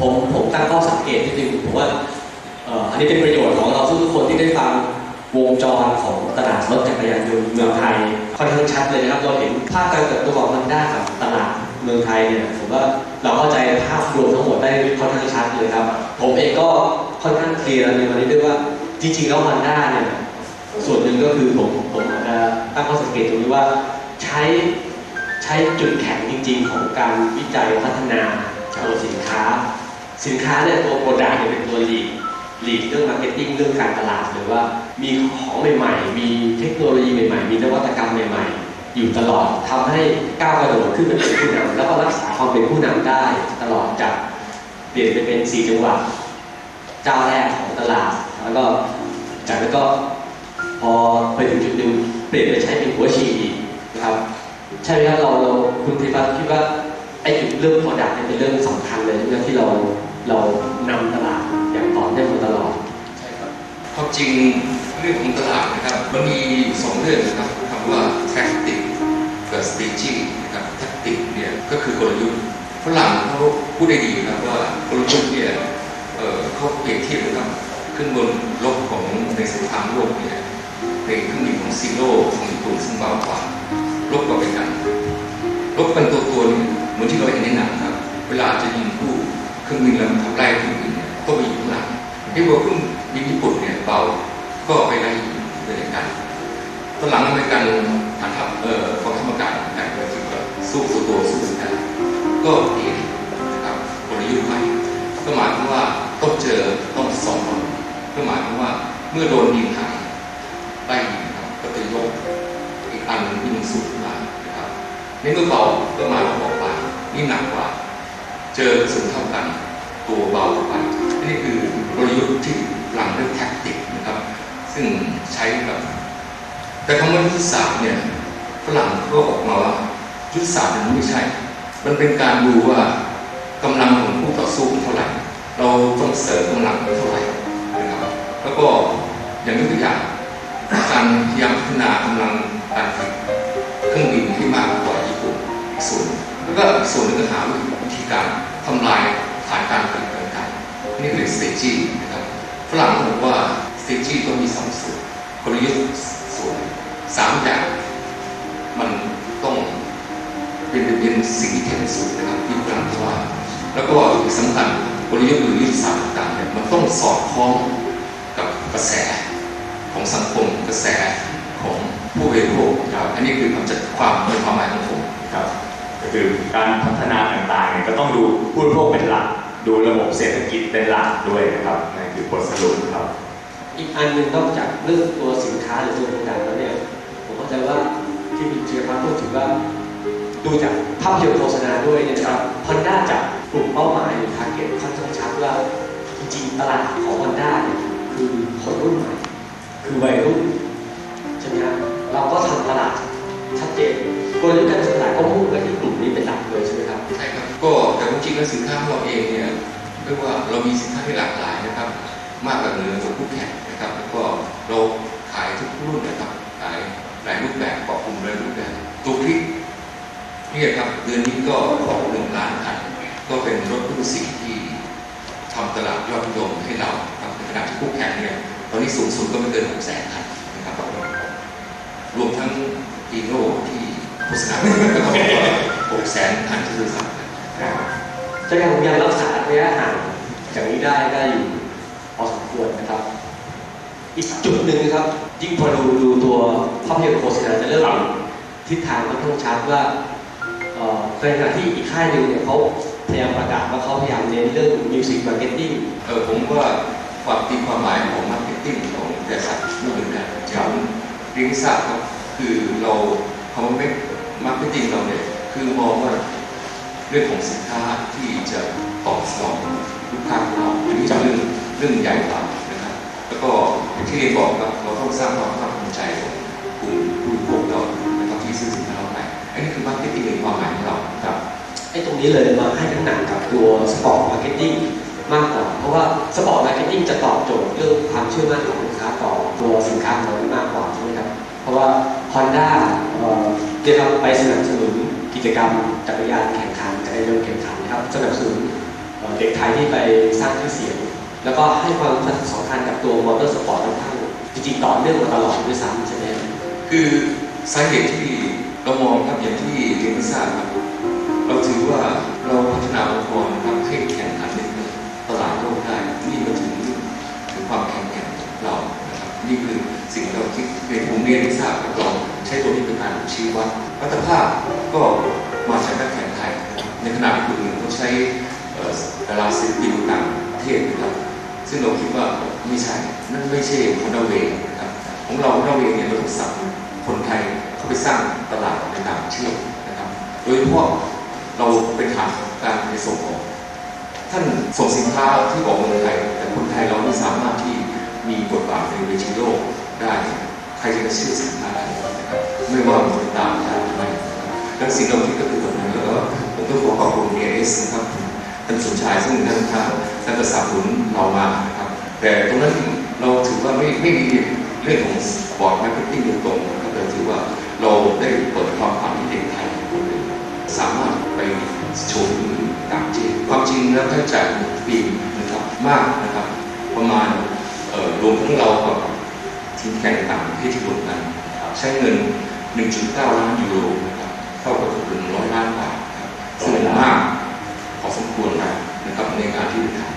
ผมผมตั้งข้อสังเกตนิดนึงผมว่าอันนี้เป็นประโยชน์ของเราทุกๆคนที่ได้ฟังวงจรของตลาดรถจักรยานยนต์เมืองไทยค่อนข้างชัดเลยนะครับเราเห็นภาพการเติบโตของมันได้กับตลาดเมืองไทยเนี่ยผมว่าเราเข้าใจภาพรวมทั้งหมดได้ค่อนข้างชัดเลยครับ ผมเองก็ค่อนข้างเคลียร์ในวันนี้ด้วยว่าจริงๆแล้วมันด้าเนี่ยส่วนหนึ่งก็คือผมผมจจะตั้งข้อสังเกตตรงนี้ว่าใช้ใช้จุดแข็งจริง ๆ ของการวิจัยพัฒนาตัวสินค้า สินค้าเนี่ยตัวโปรดักต์เนี่ยเป็นตัวหลีดลีดเรื่องมาร์เก็ตติ้งเรื่องการตลาดหรือว่ามีของใหม่ๆ มีเทคโนโลยีใหม่ๆ มีนวัตกรรมใหม่ๆ อยู่ตลอดทำให้ก้าวกระโดดขึ้นไปเป็นผู้นำแล้วก็รักษาความเป็นผู้นำได้ตลอดจากเปลี่ยนไปเป็นสี่จังหวัดเจ้าแรกของตลาด แล้วก็จากนั้นก็พอไปถึงจุดหนึ่งเปลี่ยนไปใช้เป็นหัวฉีดอีกนะครับใช่ไหมครับเราเราคุณธิพัฒน์คิดว่าไอ้จุดเรื่อง product เนี่ยเป็นเรื่องสำคัญเลยใช่ไหมที่เรา เรานำตลาดอย่างต่อเนื่องมาตลอดใช่ครับความจริงเรื่องของตลาดนะครับมันมีสองเรื่องนะครับคำว่า tactic กับ strategy นะครับ tactic เนี่ยก็คือกลยุทธ์ฝรั่งเขาพูดได้ดีนะครับว่ากลยุทธ์เนี่ยเเขาเปรียบเทียบนะครับขึ้นบนลบของในสงครามโลกเนี่ยในเครื่องบินของซีโร่ของญี่ปุ่นซึ่งเบากว่าลบกว่าไปกันลบกันตัวตัวนี่เหมือนที่เราเห็นในหนังครับ เวลาจะยิงผู้ ครื่องบินลำทำไล่เครื่องบินเนี่ยต้องไปอยู่ข้างหลังที่ว่าเครื่องบินญี่ปุ่นเนี่ยเบาก็ไปไล่ยิงด้วยกันตอนหลังอเมริกันฐานทัพเอ่อกองทัพอากาศแต่ก็ถือว่าสู้ตัวตัวสู้กันก็ ไม่ใช่ มันเป็นการดูว่ากำลังของผู้ต่อสู้เท่าไหร่ เราต้องเสริมกำลังไปเท่าไหร่นะครับ แล้วก็อย่างยกตัวอย่างการพยายามพัฒนากำลังการผลิตเครื่องบินที่มากกว่าญี่ปุ่นส่วนหนึ่งแล้วก็ส่วนหนึ่งก็หาวิธีการทำลายฐานการผลิตต่างๆนี่คือ strategy นะครับฝรั่งบอกว่า strategy ต้องมีสองส่วนกลยุทธ์ส่วนสามอย่างมัน ต้องเป็นเป็นสิ่งที่เทนสุดนะครับที่ฝรั่งเขาว่า แล้วก็อีกสำคัญกลยุทธ์หรือยุทธศาสตร์ต่างๆเนี่ยมันต้องสอดคล้องกับกระแสของสังคมกระแสของผู้บริโภคครับอันนี้คือคำจัดความในความหมายของผมครับก็คือการพัฒนาต่างๆเนี่ยก็ต้องดูผู้บริโภคเป็นหลัก ดูระบบเศรษฐกิจเป็นหลักด้วยนะครับนั่นคือบทสรุปครับ อีกอันหนึ่งนอกจากเรื่องตัวสินค้าหรือตัวโปรดักต์แล้วเนี่ยผมเข้าใจว่าที่คุณเชียร์พัฒน์พูดถึงว่า ดูจากภาพยนตร์โฆษณาด้วยนะครับฮอนด้าจับกลุ่มเป้าหมายหรือทาร์เก็ตค่อนข้างชัดว่าจริงๆตลาดของฮอนด้าเนี่ยคือคนรุ่นใหม่ คือวัยรุ่นใช่ไหมครับเราก็ทำตลาดชัดเจนกลยุทธ์การตลาดก็มุ่งไปที่กลุ่มนี้เป็นหลักเลยใช่ไหมครับใช่ครับก็แต่จริงๆแล้วสินค้าของเราเองเนี่ยเรียกว่าเรามีสินค้าที่หลากหลายนะครับ มากกว่าเหนือของคู่แข่งนะครับแล้วก็เราขายทุกรุ่นนะครับขายหลายรูปแบบครอบคลุมหลายรูปแบบตัวพริก นี่ยครับเดือนนี้ก็ของหนึ่งล้านคันก็เป็นรถรุ่นสี่ที่ทำตลาดยอดนิยมให้เราครับในขณะที่คู่แข่งเนี่ยตอนนี้สูงสุดก็ไม่เกินหกแสนคันนะครับรวมทั้งอีโน่ที่โฆษณาก็ต้องหกแสนคันที่ซื้อสับจะยังยังรักษาระยะห่างจากนี้ได้ได้อยู่พอสมควรนะครับอีกจุดหนึ่งนะครับยิ่งพอดูดูตัวภาพยนตร์โฆษณาจะเริ่มทิศทางค่อนข้างชัดว่า ในขณะที่อีกค่ายหนึ่งเนี่ยเขาพยายามประกาศว่าเขาพยายามเน้นเรื่องมิวสิกมาร์เก็ตติ้งเออผมว่าความตีความหมายของมาร์เก็ตติ้งของบริษัทไม่เหมือนกันอย่างรียนให้ทราครับคือเราคำว่มาร์เก็ตติ้งเราเนี่ยคือมองว่าเรื่องของสินค้าที่จะตอบสนองลูกค้าของเราอันนี้จะเรื่องเรื่องใหญ่กว่านะครับแล้วก็อย่างที่เรียนบอกครับเราต้องสร้างความ ตรงนี้เลยมาให้น้ำหนักกับตัวสปอร์ตมาร์เก็ตติ้งมากกว่า เพราะว่าสปอร์ตมาร์เก็ตติ้งจะตอบโจทย์เรื่องความเชื่อมั่นของลูกค้าต่อตัวสินค้าของเรามากกว่าใช่ไหมครับ เพราะว่า Honda เอ่อจะทำไปสนับสนุนกิจกรรมจักรยานแข่งขันจักรยานยนต์แข่งขันนะครับสนับสนุนเอ่อเด็กไทยที่ไปสร้างชื่อเสียง แล้วก็ให้ความสำคัญกับตัวมอเตอร์สปอร์ตค่อนข้างจริงๆต่อเนื่องมาตลอดด้วยซ้ำใช่ไหมคือสาเหตุที่เรามองครับอย่างที่เรียนให้ทราบครับ เราถือว่าเราพัฒนาองค์กรครับให้แข่งขันในตลาดโลกได้นี่มาถึงถึงความแข็งแกร่งของเรานะครับนี่คือสิ่งที่เราคิดในผมเรียนให้ทราบครับเราใช้ตัวนี้เป็นการชี้วัดวัฒนภาพก็มาจากนักแข่งไทยในขณะที่คนอื่นเขาใช้ดาราศิลปินต่างประเทศนะครับซึ่งเราคิดว่าไม่ใช่นั่นไม่ใช่คอนเวย์นะครับของเราคอนเวย์เนี่ยเราต้องสั่งคนไทยเขาไปสร้างตลาดในต่างประเทศนะครับ โดยเฉพาะ เราเป็นฐานของการในส่งออกท่านส่งสินค้าที่ออกเมืองไทยแต่คนไทยเราไม่สามารถที่มีบทบาทในเวทีโลกได้ใครจะมาเชื่อสินค้าไทยนะครับไม่ว่ามันตามได้หรือไม่นะครับและสิ่งเหล่านี้ก็คือแบบนั้นแล้วก็ผมต้องขอขอบคุณเอสนะครับท่านสมชายซึ่งท่านท่านท่านก็สนับสนุนเรามานะครับ แต่ตรงนั้นเราถือว่าไม่ไม่มีเรื่องของสปอร์ตมาร์เก็ตติ้งโดยตรงนะครับแต่ถือว่าเราได้เปิดความฝันให้เด็กไทย โชมต่างจีนความจริงแล้วค่าใช้จ่ายในปีนะครับมากนะครับ ประมาณรวมทั้งเรากับทีมแข่งต่างประเทศที่รวมกันนใช้เงิน 1.9 ล้านยูโรนะครับเท่ากับถึง100 ล้านบาทครับซึ่งมากพอสมควรแล้วนะครับในการที่จะทำ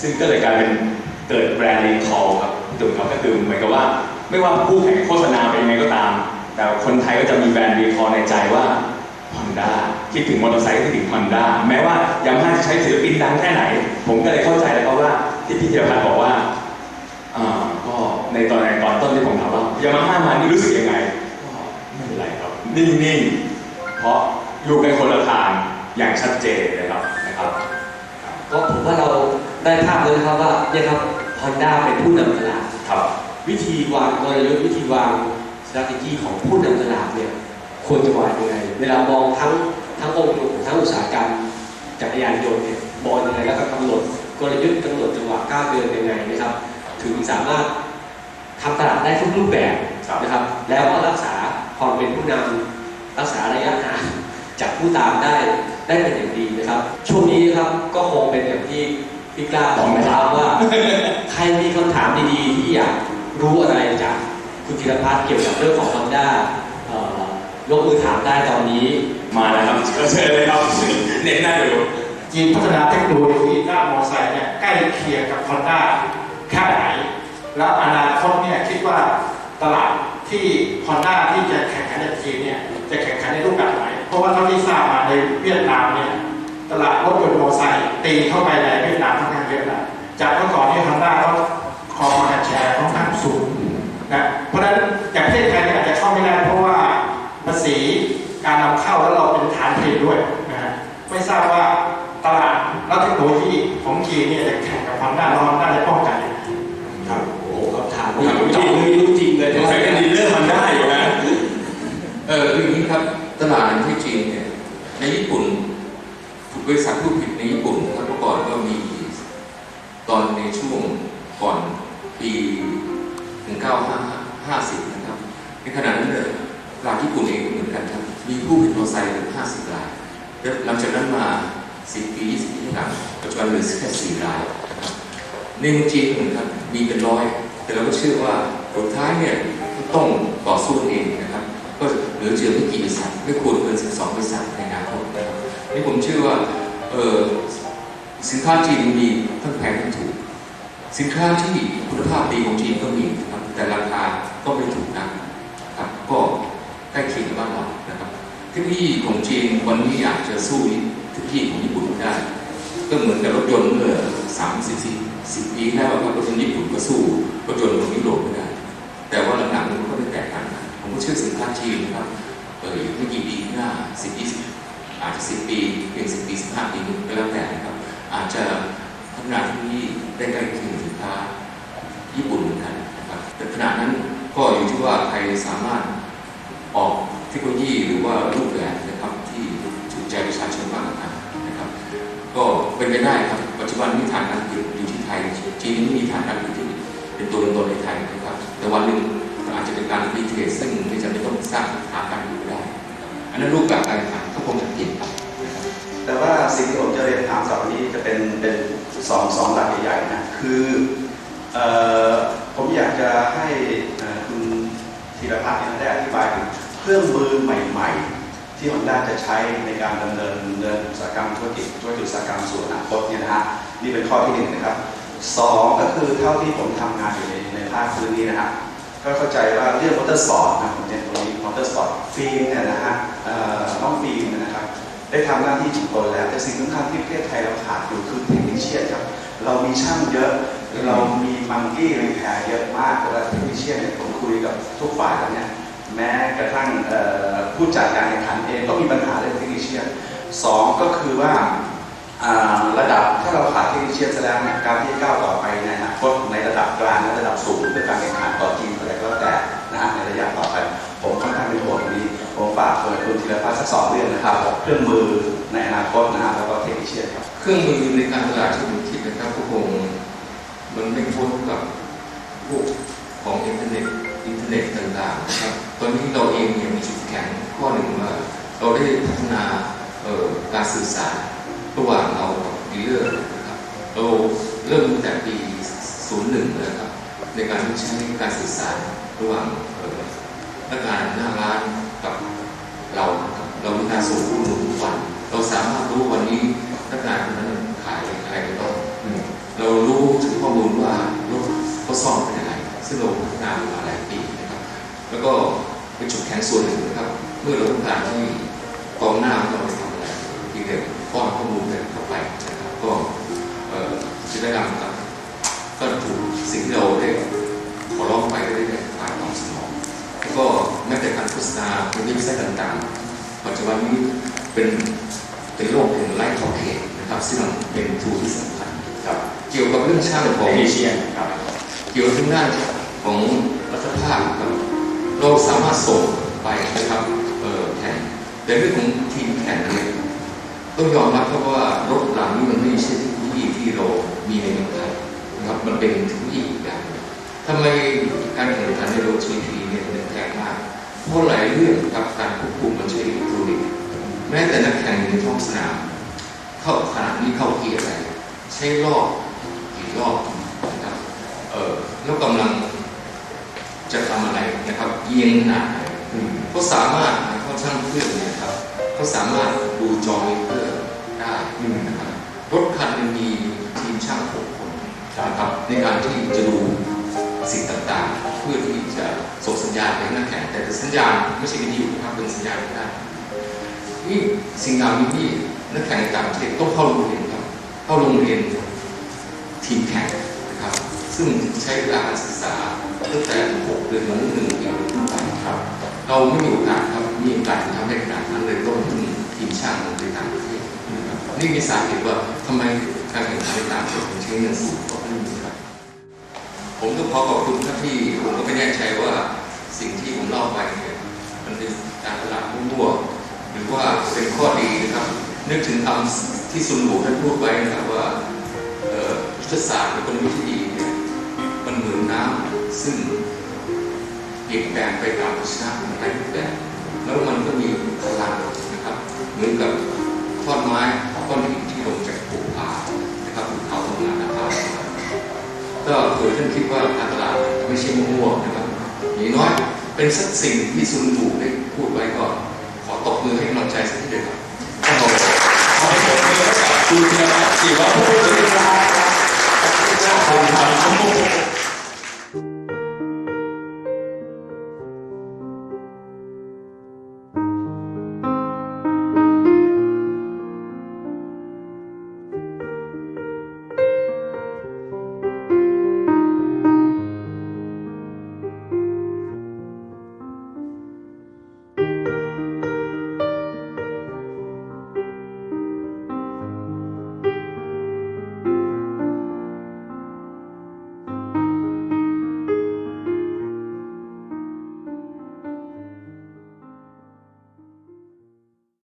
ซึ่งก็เลยกลายเป็นเกิดแบรนด์รีคอลครับพี่ตุ่มครับก็คือเหมือนกับว่า ไม่ว่าคู่แข่งโฆษณาเป็นยังไงก็ตาม แต่คนไทยก็จะมีแบรนด์รีคอลในใจว่า Honda คิดถึงมอเตอร์ไซค์ก็คิดถึง Honda แม้ว่ายามาฮ่าจะใช้ศิลปินดังแค่ไหน ผมก็เลยเข้าใจแล้วครับว่าที่พี่ธีรพัฒน์บอกว่าอ่าก็ในตอนในตอนต้นที่ผมถามว่ายามาฮ่ามานี่รู้สึกยังไงก็ไม่เป็นไรครับนิ่งๆเพราะอยู่กันคนละทางอย่างชัดเจนเลยครับนะครับาพเลยนะครับว่าเนี่ยครับ Honda เป็นผู้นำตลาดครับ วิธีวางกลยุทธ์วิธีวาง strategy ของผู้นำตลาดเนี่ยควรจะวางยังไงเวลามองทั้งทั้งองค์รวมของทั้งอุตสาหกรรมจักรยานยนต์เนี่ยมองยังไงแล้วก็กำหนดกลยุทธ์กำหนดจังหวะก้าวเดินยังไงนะครับ ถึงสามารถทำตลาดได้ทุกรูปแบบครับนะครับ แล้วก็รักษาความเป็นผู้นำรักษาระยะห่างจากผู้ตามได้ได้เป็นอย่างดีนะครับ ช่วงนี้นะครับก็คงเป็นอย่างที่ พี่กล้าบอกนะครับว่า ใครมีคำถามดีๆ ที่อยากรู้อะไรจากคุณธีรพัฒน์เกี่ยวกับเรื่องของ Honda เอ่อยกมือถามได้ตอนนี้มาแล้วครับเชิญเลยครับเน็ตหน้าดูจีนพัฒนาเทคโนโลยีด้านมอเตอร์ไซค์เนี่ยใกล้เคียงกับ Honda แค่ไหน แล้วอนาคตเนี่ยคิดว่าตลาดที่ Honda ที่จะแข่งขันในจีนเนี่ยจะแข่งขันในรูปแบบไหน เพราะว่าเท่าที่ทราบมาในเวียดนามเนี่ยตลาดรถยนต์มอเตอร์ไซค์ตีเข้าไปใน ราบว่าตลาดและเทคโนโลยีของจีนเนี่ยจะแข่งกับฮอนด้าแล้วฮอนด้าจะป้องกันครับโอ้โหคำถามนี้จริงเลยรู้จริงเลยสงสัยกันดีเรื่องมันได้อยู่นะเออคืออย่างนี้ครับตลาดในที่จีนเนี่ยในญี่ปุ่นบริษัทผู้ผลิตในญี่ปุ่นครับเมื่อก่อนก็มีตอนในช่วงก่อนปี 1950 นะครับ ในขณะนั้นเนี่ยตลาดญี่ปุ่นเองก็เหมือนกันครับ มีผู้ผลิตมอเตอร์ไซค์ถึง50รายแล้ว หลังจากนั้นมา10ปี20ปีที่หลังปัจจุบันเหลือแค่4รายนะครับในเมืองจีนเหมือนกันมีเป็นร้อย แต่เราก็เชื่อว่าสุดท้ายเนี่ยต้องต่อสู้เองนะครับ ก็เหลือเจือไม่กี่บริษัทไม่ควรเกิน12บริษัทในอนาคตนะครับนี่ผมเชื่อว่าเออสินค้าจีนมีทั้งแพงทั้งถูก สินค้าที่คุณภาพดีของจีนก็มีนะครับแต่ราคาก็ไม่ถูกนักนะครับก็ใกล้เคียงกับบ้านเรานะครับ ทคโนโลยีของจีนวันนี้อาจจะสู้เทคโนโลยีของญี่ปุ่นไม่ได้ ก็เหมือนกับรถยนต์เมื่อสามสิบสี่สิบปีแล้วครับรถยนต์ญี่ปุ่นก็สู้รถยนต์ของยุโรปไม่ได้ แต่ว่าหลังๆมันก็ไม่แตกต่างกันผมก็เชื่อสินค้าจีนนะครับเอออีกไม่กี่ปีข้างหน้าสิบยี่สิบอาจจะสิบปีเพียงสิบปีสิบห้าปีก็แล้วแต่นะครับอาจจะพัฒนาเทคโนโลยีได้ใกล้เคียงสินค้าญี่ปุ่นเหมือนกันนะครับแต่ขณะนั้นก็อยู่ที่ว่าใครสามารถออกเทคโนโลยีหรือว่ารู ก็เป็นไปได้ครับ ปัจจุบันมีฐานการผลิตอยู่ที่ไทยจีนไม่มีฐานการผลิตที่เป็นตัวตนในไทยนะครับ แต่วันหนึ่งอาจจะเป็นการรีเทรดซึ่งไม่จำเป็นต้องสร้างฐานการผลิตได้ อันนั้นรูปแบบการข่งขันก็คงจะเปลี่ยนไปแต่ว่าสิ่งที่ผมจะเรียนถามต่อไปนี้จะเป็นเป็นสองสองหลักใหญ่ๆนะคืออผมอยากจะให้คุณธีรพัฒน์ได้อธิบายถึงเครื่องมือใหม่ ๆ ที่ฮอนด้จะใช้ในการดำเนินเดินอุตสาหกรรมธุรกิจธุรกิจอุตสาหกรรมสู่อนาคตเนี่ยนะฮะนี่เป็นข้อที่หนึ่งนะครับสองก็คือเท่าที่ผมทำงานอยู่ในในภาคพื้นนี้นะฮะก็เข้าใจว่าเรื่องมอเตอร์สปอร์ตนะผมเรียนตรงนี้มอเตอร์สปอร์ตฟิล์มเนี่ยนะฮะเอ่อน้องฟิล์มนะครับ ได้ทำหน้าที่ถึงตนแล้ว แต่สิ่งสำคัญที่ประเทศไทยเราขาดอยู่คือเทคนิคเชียนครับเรามีช่างเยอะเรามีมังกี้รีแพร์เยอะมากแต่ว่าเทคนิคเชียนเนี่ยผมคุยกับทุกฝ่ายแล้วเนี่ย แม้กระทั่งผู้จัดการแข่งขันเองก็มีปัญหาเรื่องเทคนิคเชียนสองก็คือว่าระดับถ้าเราขาดเทคนิคเชียนซะแล้วเนี่ยการที่ก้าวต่อไปในอนาคตในระดับกลางและระดับสูงเพื่อการแข่งขันต่อทีมอะไรก็แล้วแต่นะฮะในระยะต่อไป ผมค่อนข้างเป็นห่วงตรงนี้ผมฝากเปิดคุณธีรพัฒน์สักสองเรื่องนะครับเครื่องมือในอนาคตนะฮะแล้วก็เทคนิคเชียนครับเครื่องมือในการตลาดที่ เราได้พัฒนาเอ่อการสื่อสารระหว่างเรากับดีลเลอร์นะครับเราเริ่มตั้งแต่ปี 01 นะครับ ในการใช้การสื่อสารระหว่างเอ่อพนักงานหน้าร้านกับเรานะครับเรามีการส่งข้อมูลทุกวัน เราสามารถรู้วันนี้พนักงานคนนั้นขายอะไรไปบ้างอืมเรารู้ถึงข้อมูลว่ารถเขาซ่อมเป็นยังไงซึ่งเราพัฒนามาหลายปีนะครับ แล้วก็เป็นจุดแข็งส่วนหนึ่งนะครับ เมื่อเราต้องการที่ กองหน้าของเราไปทำอะไรที่เดียวป้อนข้อมูลเกันเข้าไปนะครับก็เอ่อจะได้นครับก็ถูกสิ่งที่เราได้ขอร้องไปก็ได้ผ่านตอบสนองแล้วก็แม้แต่การโฆษณาเป็นเว็บไซต์ต่างๆ ปัจจุบันนี้เป็นเป็นโลกแห่งไร้ขอบเขตนะครับซึ่งเป็นทูที่สำคัญครับเกี่ยวกับเรื่องช่างของคนิคเชียนครับเกี่ยวกับทางด้านของรัฐภาพครับเราสามารถส่งไปนะครับ แต่เรื่องของทีมแข่งเนี่ยต้องยอมรับครับว่ารถหลังนี้มันไม่ใช่เทคโนโลยีที่เรามีในเมืองไทยนะครับมันเป็นเทคโนโลยีอีกอย่างทำไมการแข่งขันในรถ GT เนี่ยมันแพงมากเพราะหลายเรื่องกับการควบคุมมันใช้อิเล็กทรอนิกส์แม้แต่นักแข่งในท้องสนาม เข้าขนาดนี้เข้าเกียร์อะไรใช้รอบกี่รอบนะครับเออแล้วกำลังจะทำอะไรนะครับเอียงขนาดไหนอืมเขาสามารถเขาช่างเครื่องเนี่ย เขาสามารถดูจอมอนิเตอร์ได้นะครับรถคันนึงมีทีมช่างหกคนนะครับในการที่จะดูสิ่งต่างๆ เพื่อที่จะส่งสัญญาณไปให้นักแข่งแต่สัญญาณไม่ใช่วิทยุนะครับเป็นสัญญาณได้นี่สิ่งเหล่านี้ที่นักแข่งต่างประเทศต้องเข้าโรงเรียนครับเข้าโรงเรียนทีมแข่งนะครับ ซึ่งใช้เวลาการศึกษาตั้งแต่ 6 เดือนถึงหนึ่งปีขึ้นไปครับ เราไม่มีโอกาสครับ มีโอกาสทำได้ขนาดนั้นเลยต้องถึงทีมช่างในต่างประเทศนะครับนี่มีสาเหตุว่าทำไมการแข่งขันในต่างประเทศถึงใช้เงินสูงกว่าที่นี่ครับผมต้องขอขอบคุณครับที่ผมก็ไม่แน่ใจว่าสิ่งที่ผมเล่าไปเนี่ยมันเป็นการตลาดมั่วๆหรือว่าเป็นข้อดีนะครับ นึกถึงคำที่ซุนหลูท่านพูดไว้นะครับว่าเอ่อยุทธศาสตร์หรือคนวิธีเนี่ยมันเหมือนน้ำซึ่งเปลี่ยนแปลงไปตามภาชนะมันหลายรูปแบบ แล้วมันก็มีพลังนะครับ เหมือนกับท่อนไม้ก้อนหินที่ลงจากภูผานะครับภูเขาทำงานนะครับก็เผื่อท่านคิดว่าการตลาดไม่ใช่มั่วๆนะครับอย่างน้อยเป็นสักสิ่งที่ซุนหลูได้พูดไว้ก่อน ขอตบมือให้กำลังใจสักทีเดียวครับขอให้ผมมีโอกาสคุณธีรพัฒน์ศิวะผู้บริ